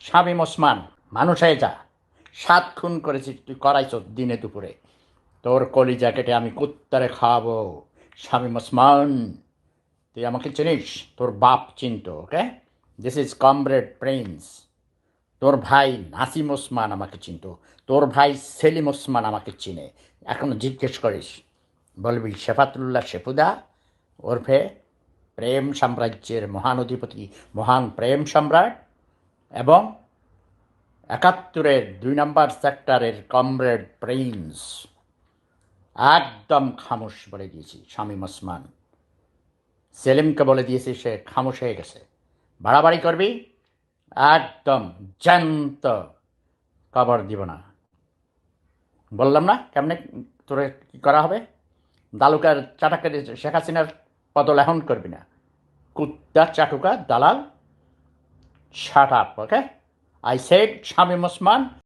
শামীম ওসমান, মানুষ হয়ে যা। সাত খুন করেছি তুই করাইছ দিনে দুপুরে। তোর কলি জ্যাকেটে আমি কুত্তারে খাওয়াবো। শামীম ওসমান, তুই আমাকে চিনিস? তোর বাপ চিনত, okay? This is comrade Prince তোর ভাই নাসিম ওসমান আমাকে চিনত। তোর ভাই সেলিম ওসমান আমাকে চিনে। এখন জিজ্ঞেস করিস, বলবি শেফাতুল্লাহ শেফুদা ওরফে প্রেম সাম্রাজ্যের মহান অধিপতি, মহান প্রেম সম্রাট এবং একাত্তরের দুই নম্বর সেক্টরের কমরেড প্রিন্স। একদম খামোশ বলে দিয়েছি, শামীম ওসমান। সেলিমকে বলে দিয়েছি সে খামোশ হয়ে গেছে। বাড়াবাড়ি করবি? একদম জ্যান্ত কবর দিব না। বললাম না, কেমনে তোরে কী করা হবে? দালুকার চাটাকের শেখ হাসিনার পদলেহন করবি না। কুত্তা, চাটুকা, দালাল শাট ওকে? আই সেড স্বামী ওসমান